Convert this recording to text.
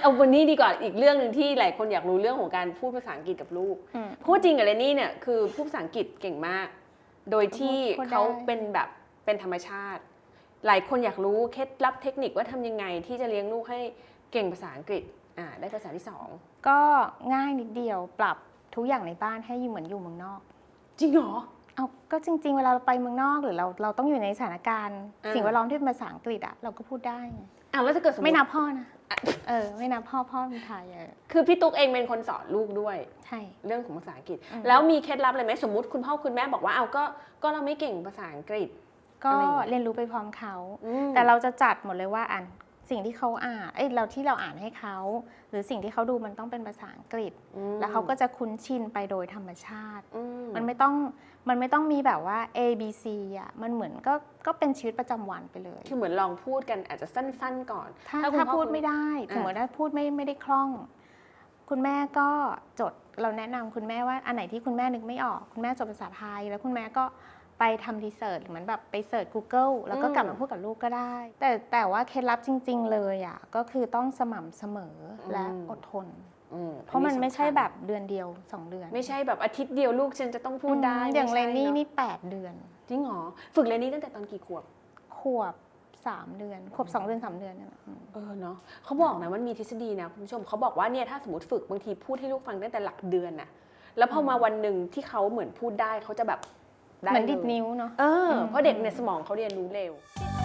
เอาวันนี้ดีกว่าอีกเรื่องหนึ่งที่หลายคนอยากรู้เรื่องของการพูดภาษาอังกฤษกับลูกอืมพูดจริงกับเรนนี่เนี่ยคือพูดภาษาอังกฤษเก่งมาก โดยที่พูดได้เขาเป็นแบบเป็นธรรมชาติ หลายคนอยากรู้เคล็ดลับเทคนิคว่าทำยังไงที่จะเลี้ยงลูกให้เก่งภาษาอังกฤษอ่าได้ภาษาที่สองก็ง่ายนิดเดียวปรับทุกอย่างในบ้านให้เหมือนอยู่เมืองนอก จริงเหรอ เอาก็จริง ๆ เวลาเราไปเมืองนอกหรือเราเราต้องอยู่ในสถานการณ์ อ่า สิ่งแวดล้อมที่เป็นภาษาอังกฤษอะเราก็พูดได้ไงอ่าแล้วถ้าเกิดสมมไม่ตินับพ่อนะเออ ไม่นับพ่อพ่อเป็นไทยเออคือพี่ตุ๊กเองเป็นคนสอนลูกด้วย ใช่ เรื่องของภาษาอังกฤษ อืม แล้วมีเคล็ดลับอะไรไหมสมมติคุณพ่อคุณแม่บอกว่าเอาก็ก็เราไม่เก่งภาษาอังกฤษ ก็อะไรอย่างเงี้ย เรียนรู้ไปพร้อมเขา อืมแต่เราจะจัดหมดเลยว่าอ่านสิ่งที่เขาอ่านเอ้ยเราที่เราอ่านให้เขา หรือสิ่งที่เขาดูมันต้องเป็นภาษาอังกฤษ อืมแล้วเขาก็จะคุ้นชินไปโดยธรรมชาติ อืมั นไม่ต้องมันไม่ต้องมีแบบว่า A B C อะมันเหมือนก็ก็เป็นชีวิตประจำวันไปเลย คือเหมือนลองพูดกันอาจจะสั้นๆก่อน ถ้าถ้าคุณถ้าพ่อพูดคุณไม่ได้อะสมมติว่าพูดไม่ไม่ได้คล่อง คุณแม่ก็จดเราแนะนำคุณแม่ว่าอันไหนที่คุณแม่นึกไม่ออก คุณแม่จดภาษาไทย แล้วคุณแม่ก็ไปทำรีเสิร์ชเหมือนแบบไปเสิร์ช Google แล้วก็กลับมาพูดกับลูกก็ได้ แต่แต่ว่าเคล็ดลับจริง ๆ เลยอะก็คือต้องสม่ำเสมอและอดทนอืม เพราะมันอัไม่ใช่สำคัญแบบเดือนเดียวสองเดือน ไม่ใช่แบบอาทิตย์เดียวลูกฉันจะต้องพูดได้อืมอย่างไม่เรใช่นนี่เอะนี่แปดเดือน จริงเหรอ ฝึกเรนนี่ตั้งแต่ตอนกี่ขวบ ขวบสามเดือนขวบสองเดือนสามเดือนเนี่ยนะอืมเออเนาะเขาบอกนะมันมีทฤษฎีนะคุณผู้ชมเขาบอกว่าเนี่ยถ้าสมมติฝึกบางทีพูดให้ลูกฟังตั้งแต่หลักเดือนน่ะแล้วพอมาวันหนึ่งที่เขาเหมือนพูดได้เขาจะแบบได้เหมือนดิดลยนิ้วเนาะเอออมเพราะเด็กเนี่ยสมองเขาเรียนรู้เร็วติด